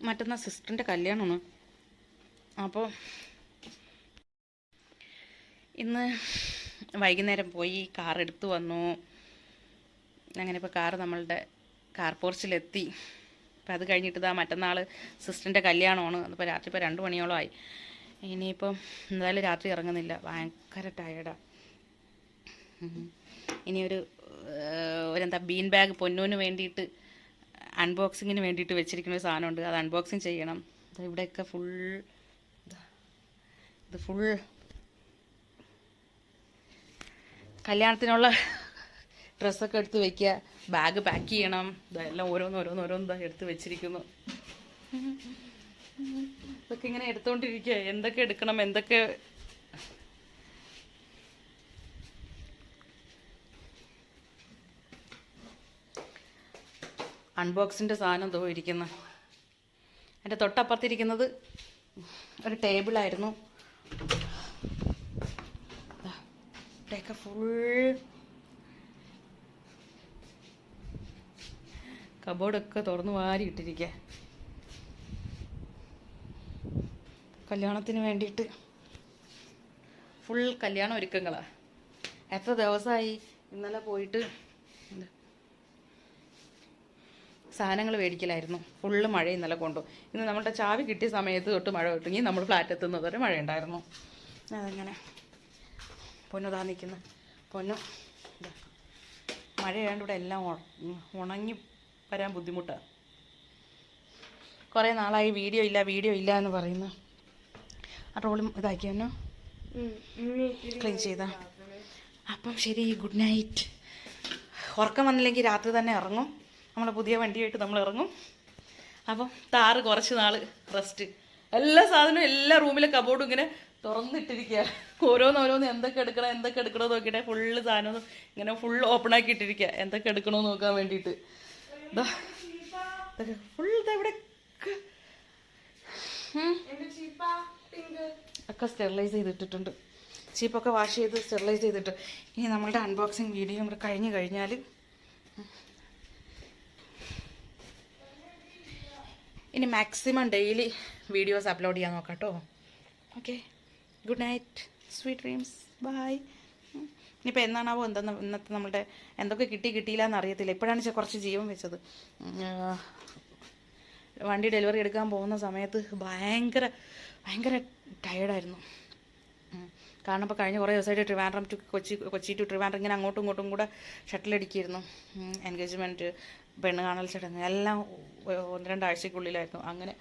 മറ്റന്നാ സിസ്റ്ററിന്റെ കല്യാണമാണ്. അപ്പോൾ ഇന്ന് വൈകുന്നേരം പോയി കാർ എടുത്തു വന്നു. അങ്ങനെ ഇപ്പോൾ കാറ് നമ്മളുടെ കാർ പോർച്ചിലെത്തി. അപ്പം അത് കഴിഞ്ഞിട്ട് ഇതാ മറ്റന്നാൾ സിസ്റ്ററിന്റെ കല്യാണമാണ്. അതിപ്പോൾ രാത്രി ഇപ്പോൾ രണ്ട് മണിയോളം ആയി ഇനിയിപ്പം എന്തായാലും രാത്രി ഇറങ്ങുന്നില്ല. ഭയങ്കര ടയേർഡാണ് ഇനിയൊരു ഒരെന്താ ബീൻ ബാഗ് പൊന്നൂന് വേണ്ടിയിട്ട് അൺബോക്സിങ്ങിന് വേണ്ടിയിട്ട് വെച്ചിരിക്കുന്ന ഒരു സാധനമുണ്ട്. അത് അൺബോക്സിങ് ചെയ്യണം. ഇവിടെയൊക്കെ ഫുൾ ഇത് ഫുൾ കല്യാണത്തിനുള്ള ഡ്രസ്സൊക്കെ എടുത്ത് വെക്കുക. ബാഗ് പാക്ക് ചെയ്യണം. ഇതെല്ലാം ഓരോന്ന് ഓരോന്ന് ഓരോന്ന് എടുത്ത് വെച്ചിരിക്കുന്നു. ഇതൊക്കെ ഇങ്ങനെ എടുത്തുകൊണ്ടിരിക്കുക എന്തൊക്കെ എടുക്കണം എന്തൊക്കെ അൺബോക്സിന്റെ സാധനം തോ ഇരിക്കുന്നു. എന്റെ തൊട്ടപ്പുറത്തിരിക്കുന്നത് ഒരു ടേബിളായിരുന്നു ഇവിടെയൊക്കെ ഫുൾ കബോർഡൊക്കെ തുറന്നു വാരി ഇട്ടിരിക്കുക കല്യാണത്തിന് വേണ്ടിയിട്ട്. ഫുൾ കല്യാണ ഒരുക്കങ്ങളാണ് എത്ര ദിവസമായി ഇന്നലെ പോയിട്ട് എന്താ സാധനങ്ങൾ മേടിക്കലായിരുന്നു. ഫുള്ള് മഴ ഇന്നലെ കൊണ്ടു. ഇന്ന് നമ്മളുടെ ചാവി കിട്ടിയ സമയത്ത് തൊട്ട് മഴ കിട്ടുമെങ്കിൽ നമ്മൾ ഫ്ലാറ്റ് എത്തുന്നത് വരെ മഴ ഉണ്ടായിരുന്നു അതങ്ങനെ. പൊന്നു താ നിൽക്കുന്നു. പൊന്നു. മഴയായതുകൊണ്ട് ഇവിടെ എല്ലാം ഉണങ്ങി വരാൻ ബുദ്ധിമുട്ടാണ് കുറേ നാളായി വീഡിയോ ഇല്ല വീഡിയോ ഇല്ല എന്ന് പറയുന്നു. ആ റോളും ഇതാക്കിയെന്നോ ക്ലീൻ ചെയ്ത. അപ്പം ശരി ഗുഡ് നൈറ്റ് ഉറക്കം വന്നില്ലെങ്കിൽ രാത്രി തന്നെ ഇറങ്ങും. നമ്മളെ പുതിയ വണ്ടിയായിട്ട് നമ്മൾ ഇറങ്ങും അപ്പം താറ് കുറച്ച് നാൾ റെസ്റ്റ് എല്ലാ സാധനവും എല്ലാ റൂമിലെ കബോർഡും ഇങ്ങനെ തുറന്നിട്ടിരിക്കുക ഓരോന്ന് ഓരോന്ന് എന്തൊക്കെ എടുക്കണം എന്തൊക്കെ എടുക്കണോ നോക്കിയിട്ട് ഫുള്ള് സാധനം ഇങ്ങനെ ഫുൾ ഓപ്പൺ ആക്കി ഇട്ടിരിക്കുക എന്തൊക്കെ എടുക്കണോ നോക്കാൻ വേണ്ടിയിട്ട്. ഫുൾ ഇതെവിടെ ഒക്കെ സ്റ്റെറിലൈസ് ചെയ്തിട്ടിട്ടുണ്ട്. ചീപ്പൊക്കെ വാഷ് ചെയ്ത് സ്റ്റെറിലൈസ് ചെയ്തിട്ട്. ഇനി നമ്മളുടെ അൺബോക്സിങ് വീഡിയോ നമ്മൾ കഴിഞ്ഞ് കഴിഞ്ഞാൽ ഇനി മാക്സിമം ഡെയിലി വീഡിയോസ് അപ്ലോഡ് ചെയ്യാൻ നോക്കാം കേട്ടോ okay good night sweet dreams bye ഇനിയിപ്പോൾ എന്നാണാവോ എന്തെന്ന് ഇന്നത്തെ നമ്മുടെ എന്തൊക്കെ കിട്ടി കിട്ടിയില്ല എന്നറിയത്തില്ല ഇപ്പോഴാണ് വെച്ചാൽ കുറച്ച് ജീവൻ വെച്ചത്. വണ്ടി ഡെലിവറി എടുക്കാൻ പോകുന്ന സമയത്ത് ഭയങ്കര ഭയങ്കര ടയേർഡായിരുന്നു. കാരണം ഇപ്പോൾ കഴിഞ്ഞ കുറേ ദിവസമായിട്ട് ട്രിവാൻഡ്രം ടു കൊച്ചി കൊച്ചി ടു ട്രിവാൻഡ്രം ഇങ്ങനെ അങ്ങോട്ടും ഇങ്ങോട്ടും കൂടെ ഷട്ടിലടിക്കായിരുന്നു എൻഗേജ്മെന്റ് പെണ്ണ് കാണൽ ചടങ്ങ്. എല്ലാം ഒന്ന് രണ്ടാഴ്ചക്കുള്ളിലായിരുന്നു അങ്ങനെ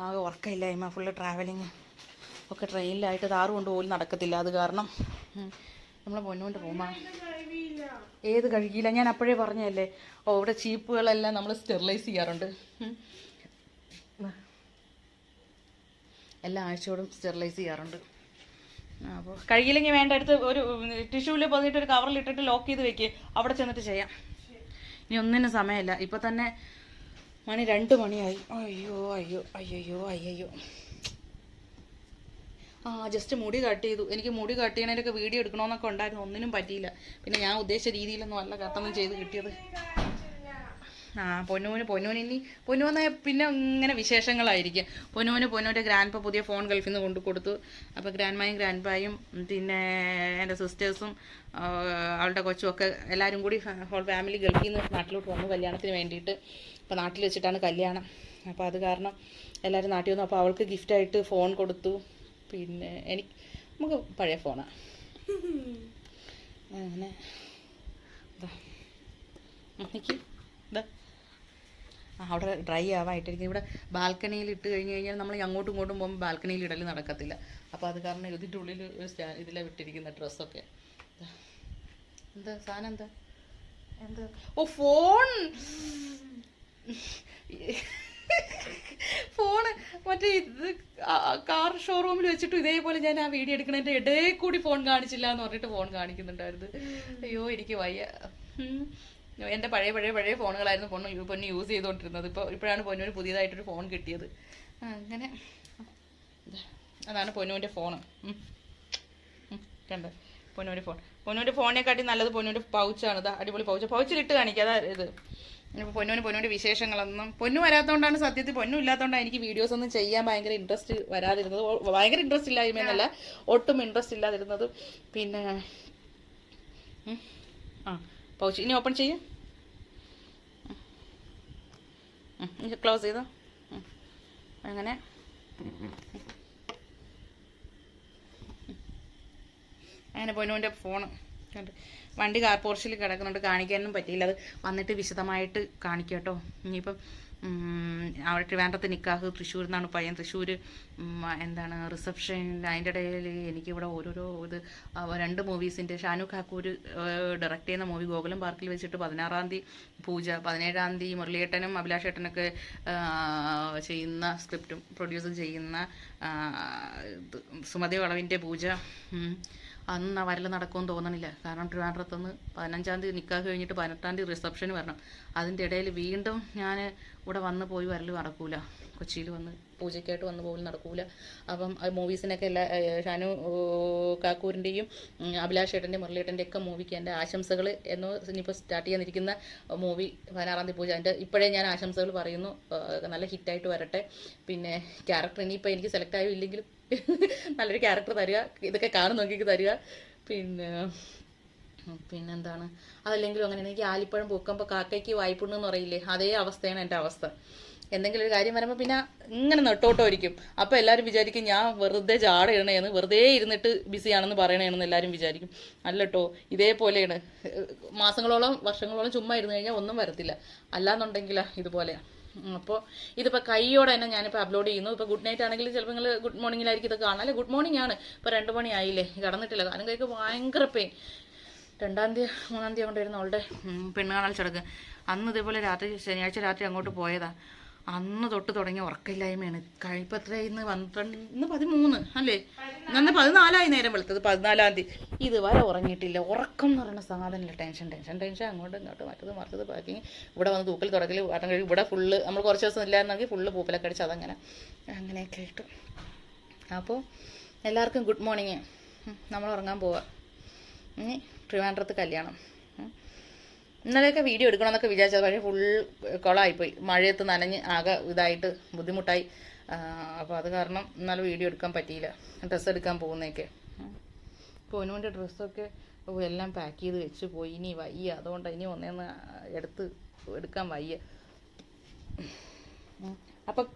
ആകെ ഉറക്കമില്ലായ്മ ഫുള്ള് ട്രാവലിങ് ഒക്കെ ട്രെയിനിലായിട്ട് താറ് കൊണ്ട് പോലും നടക്കത്തില്ല. അത് കാരണം നമ്മളെ പൊന്നുകൊണ്ട് പോകുമ്പോൾ ഏത് കഴുകിയില്ല. ഞാൻ അപ്പോഴേ പറഞ്ഞല്ലേ ഓ ഇവിടെ ചീപ്പുകളെല്ലാം നമ്മൾ സ്റ്റെറിലൈസ് ചെയ്യാറുണ്ട്. എല്ലാ ആഴ്ചയോടും സ്റ്റെറിലൈസ് ചെയ്യാറുണ്ട്. അപ്പോൾ കഴുകിയില്ലെങ്കിൽ വേണ്ട അടുത്ത് ഒരു ടിഷ്യൂവിൽ പൊതിഞ്ഞിട്ട് ഒരു കവറിൽ ഇട്ടിട്ട് ലോക്ക് ചെയ്ത് വെക്കുക അവിടെ ചെന്നിട്ട് ചെയ്യാം. ഇനി ഒന്നിനും സമയമില്ല. ഇപ്പൊ തന്നെ മണി രണ്ട് മണിയായി. അയ്യോ അയ്യോ അയ്യോ അയ്യോ. ആ ജസ്റ്റ് മുടി കട്ട് ചെയ്തു. എനിക്ക് മുടി കട്ട് ചെയ്യണേലൊക്കെ വീഡിയോ എടുക്കണമെന്നൊക്കെ ഉണ്ടായിരുന്നു. ഒന്നിനും പറ്റിയില്ല. പിന്നെ ഞാൻ ഉദ്ദേശിച്ച രീതിയിലൊന്നും അല്ല കത്തൊന്നും ചെയ്ത് കിട്ടിയത്. ആ പൊന്നൂന് പൊന്നൂന് ഇനി പൊന്നു വന്നാൽ പിന്നെ ഇങ്ങനെ വിശേഷങ്ങളായിരിക്കും. പൊന്നൂന് പൊന്നൂന്റെ ഗ്രാൻഡ് പുതിയ ഫോൺ ഗൾഫിൽ നിന്ന് കൊണ്ടു കൊടുത്തു. അപ്പോൾ ഗ്രാൻഡ്മായും ഗ്രാൻഡ്പായും പിന്നെ എന്റെ സിസ്റ്റേഴ്സും അവളുടെ കൊച്ചും ഒക്കെ എല്ലാവരും കൂടി ഹോൾ ഫാമിലി ഗൾഫിൽ നിന്ന് നാട്ടിലോട്ട് വന്നു കല്യാണത്തിന് വേണ്ടിയിട്ട്. അപ്പോൾ നാട്ടിൽ വെച്ചിട്ടാണ് കല്യാണം. അപ്പോൾ അത് കാരണം എല്ലാവരും നാട്ടിൽ വന്നു. അപ്പോൾ അവൾക്ക് ഗിഫ്റ്റായിട്ട് ഫോൺ കൊടുത്തു. പിന്നെ എനിക്ക് നമുക്ക് പഴയ ഫോണാണ് അങ്ങനെ. എനിക്ക് ഇതാ അവിടെ ഡ്രൈ ആവായിട്ടിരിക്കും. ഇവിടെ ബാൽക്കണിയിൽ ഇട്ട് കഴിഞ്ഞ് കഴിഞ്ഞാൽ നമ്മൾ അങ്ങോട്ടും ഇങ്ങോട്ടും പോകുമ്പോൾ ബാൽക്കണിയിൽ ഇടൽ നടക്കത്തില്ല. അപ്പോൾ അത് കാരണം ഇതിന്റെ ഉള്ളിൽ ഒരു സ്റ്റാ ഇതിലാണ് വിട്ടിരിക്കുന്ന ഡ്രസ്സൊക്കെ. എന്താ സാധനം എന്താ? എന്താ? ഓ ഫോൺ! ഫോണ്. മറ്റേ ഇത് കാർ ഷോറൂമിൽ വെച്ചിട്ട് ഇതേപോലെ ഞാൻ ആ വീഡിയോ എടുക്കണതിന്റെ ഇടയിൽ കൂടി ഫോൺ കാണിച്ചില്ല എന്ന് പറഞ്ഞിട്ട് ഫോൺ കാണിക്കുന്നുണ്ടായിരുന്നു. അയ്യോ എനിക്ക് വയ്യ. എന്റെ പഴയ പഴയ പഴയ ഫോണുകളായിരുന്നു പൊണ്ണ് പൊന്നു പൊന്ന് യൂസ് ചെയ്തുകൊണ്ടിരുന്നത് ഇപ്പോൾ ഇപ്പോഴാണ് പൊന്നൂന് പുതിയതായിട്ടൊരു ഫോൺ കിട്ടിയത്. അങ്ങനെ. അതാണ് പൊന്നുവിന്റെ ഫോൺ കണ്ട? പൊന്നൂന്റെ ഫോൺ പൊന്നൂന്റെ ഫോണിനെക്കാട്ടി നല്ലത് പൊന്നൂന്റെ പൗച്ചാണ് ഇതാ അടിപൊളി പൗച്ച് പൗച്ചിലിട്ട് കാണിക്കുക അതാ ഇത്. ഇപ്പോൾ പൊന്നുവിന് പൊന്നുവിന്റെ വിശേഷങ്ങളൊന്നും. പൊന്നു വരാത്തതുകൊണ്ടാണ് സത്യത്തിൽ പൊന്നു ഇല്ലാത്തതുകൊണ്ടാണ് എനിക്ക് വീഡിയോസ് ഒന്നും ചെയ്യാൻ ഭയങ്കര ഇൻട്രസ്റ്റ് വരാതിരുന്നത്. ഭയങ്കര ഇൻട്രസ്റ്റ് ഇല്ലായ്മയെന്നല്ല ഒട്ടും ഇൻട്രസ്റ്റ് ഇല്ലാതിരുന്നത്. പിന്നെ ആ പൗച്ച് ഇനി ഓപ്പൺ ചെയ്യും. ക്ലോസ് ചെയ്തോ. അങ്ങനെ. അങ്ങനെ പൊന്നുവിന്റെ ഫോൺ വണ്ടി കാർ പോർച്ചിൽ കിടക്കുന്നുണ്ട്. കാണിക്കാനൊന്നും പറ്റിയില്ല. അത് വന്നിട്ട് വിശദമായിട്ട് കാണിക്കാം കേട്ടോ ഇനിയിപ്പം അവിടെ ട്രിവാൻഡ്രത്ത് നിക്കാഹ് തൃശ്ശൂരിൽ നിന്നാണ് പയ്യൻ തൃശ്ശൂർ എന്താണ് റിസപ്ഷൻ അതിന്റെ ഇടയിൽ എനിക്കിവിടെ ഓരോരോ ഇത് രണ്ട് മൂവീസിന്റെ ഷാനു കാക്കൂർ ഡയറക്റ്റ് ചെയ്യുന്ന മൂവി ഗോകുലം പാർക്കിൽ വെച്ചിട്ട് പതിനാറാം തീയതി പൂജ പതിനേഴാം തീയതി മുരളിയേട്ടനും അഭിലാഷേട്ടനൊക്കെ ചെയ്യുന്ന സ്ക്രിപ്റ്റും പ്രൊഡ്യൂസ് ചെയ്യുന്ന സുമതി വളവിന്റെ പൂജ. അന്ന് ആ വരൽ നടക്കുമെന്ന് തോന്നണില്ല. കാരണം ട്രിവാൻഡ്രത്തുനിന്ന് പതിനഞ്ചാം തീയതി നിൽക്കാൻ കഴിഞ്ഞിട്ട് പതിനെട്ടാം തീയതി റിസപ്ഷന് വരണം. അതിന്റെ ഇടയിൽ വീണ്ടും ഞാൻ ഇവിടെ വന്ന് പോയി വരൽ നടക്കൂല. കൊച്ചിയിൽ വന്ന് പൂജയ്ക്കായിട്ട് വന്ന് പോലും നടക്കൂല. അപ്പം മൂവീസിനൊക്കെ എല്ലാ ഷാനു കാക്കൂരിന്റെയും അഭിലാഷേട്ടന്റെ മുരളിയേട്ടന്റെ ഒക്കെ മൂവിക്ക് എന്റെ ആശംസകൾ എന്നോ ഇനിയിപ്പോൾ സ്റ്റാർട്ട് ചെയ്യാനിരിക്കുന്ന മൂവി പതിനാറാം തീയതി പൂജ. എന്റെ ഇപ്പോഴേ ഞാൻ ആശംസകൾ പറയുന്നു. നല്ല ഹിറ്റായിട്ട് വരട്ടെ. പിന്നെ ക്യാരക്ടർ ഇനിയിപ്പോൾ എനിക്ക് സെലക്ട് ആയോ ഇല്ലെങ്കിലും നല്ലൊരു ക്യാരക്ടർ തരിക ഇതൊക്കെ കാണും നോക്കിക്ക് തരിക. പിന്നെ പിന്നെന്താണ്? അതല്ലെങ്കിലും അങ്ങനെ എനിക്ക് ആലിപ്പഴം പൂക്കുമ്പോൾ കാക്കയ്ക്ക് വായ്പുണ്ണെന്ന് പറയില്ലേ അതേ അവസ്ഥയാണ് എന്റെ അവസ്ഥ. എന്തെങ്കിലും ഒരു കാര്യം വരുമ്പോൾ പിന്നെ ഇങ്ങനെ നെട്ടോട്ടോ ഇരിക്കും അപ്പോൾ എല്ലാവരും വിചാരിക്കും ഞാൻ വെറുതെ ജാട ഇടണേന്ന് വെറുതെ ഇരുന്നിട്ട് ബിസിയാണെന്ന് പറയണേന്ന് എല്ലാവരും വിചാരിക്കും. അല്ലട്ടോ ഇതേപോലെയാണ്. മാസങ്ങളോളം വർഷങ്ങളോളം ചുമ്മാ ഇരുന്ന് കഴിഞ്ഞാൽ ഒന്നും വരത്തില്ല. അല്ലാന്നുണ്ടെങ്കിലാ ഇതുപോലെയാണ് അപ്പോൾ ഇതിപ്പോൾ കൈയോടെ തന്നെ ഞാനിപ്പോൾ അപ്ലോഡ് ചെയ്യുന്നു. ഇപ്പോൾ ഗുഡ് നൈറ്റ് ആണെങ്കിൽ ചിലപ്പോൾ നിങ്ങൾ ഗുഡ് മോർണിംഗിലായിരിക്കും ഇത് കാണാം. അല്ലെ? ഗുഡ് മോർണിംഗ് ആണ്. ഇപ്പോൾ രണ്ട് മണി ആയില്ലേ? കടന്നിട്ടില്ല. കാരണം കൈക്ക് ഭയങ്കര പെയിൻ രണ്ടാം തീയതി മൂന്നാം തീയതി കൊണ്ടുവരുന്ന അവളുടെ ഉം, പെണ്ണ് കാണൽ ചടങ്ങ്. അന്ന് ഇതേപോലെ രാത്രി ശനിയാഴ്ച രാത്രി അങ്ങോട്ട് പോയതാ. അന്ന് തൊട്ട് തുടങ്ങിയ ഉറക്കമില്ലായ്മയാണ്. കഴിപ്പം എത്രയായി ഇന്ന് പന്ത്രണ്ട് ഇന്ന് പതിമൂന്ന് അല്ലേ? അന്ന് പതിനാലായി നേരം വെളുത്തത് പതിനാലാം തീയതി. ഇതുവരെ ഉറങ്ങിയിട്ടില്ല. ഉറക്കം എന്ന് പറയുന്ന സാധനമില്ല. Tension tension tension. അങ്ങോട്ടും ഇങ്ങോട്ടും മറ്റത് മറിച്ചത് പാക്കിങ് ഇവിടെ വന്ന് തൂക്കൽ തുടക്കൽ വാട്ടം കഴിഞ്ഞ് ഇവിടെ ഫുള്ള് നമ്മൾ കുറച്ച് ദിവസം ഇല്ലായിരുന്നെങ്കിൽ ഫുള്ള് പൂപ്പലൊക്കെ അടിച്ച് അതങ്ങനെ അങ്ങനെയൊക്കെ ആയിട്ട്. അപ്പോൾ എല്ലാവർക്കും ഗുഡ് മോർണിംഗ് നമ്മൾ ഉറങ്ങാൻ പോവാം. ഇനി ട്രിവാൻഡ്രത്ത് കല്യാണം. ഇന്നലെയൊക്കെ വീഡിയോ എടുക്കണമെന്നൊക്കെ വിചാരിച്ചത് പക്ഷേ ഫുൾ കുളമായിപ്പോയി മഴയത്ത് നനഞ്ഞ് ആകെ ഇതായിട്ട് ബുദ്ധിമുട്ടായി. അപ്പോൾ അത് കാരണം ഇന്നലെ വീഡിയോ എടുക്കാൻ പറ്റിയില്ല. ഡ്രസ്സ് എടുക്കാൻ പോകുന്നതൊക്കെ. പൊന്നുവിന്റെ ഡ്രസ്സൊക്കെ എല്ലാം പാക്ക് ചെയ്ത് വെച്ച് പോയി. ഇനി വയ്യ. അതുകൊണ്ട് ഇനി ഒന്നേന്ന് എടുത്ത് എടുക്കാൻ വയ്യ. അപ്പം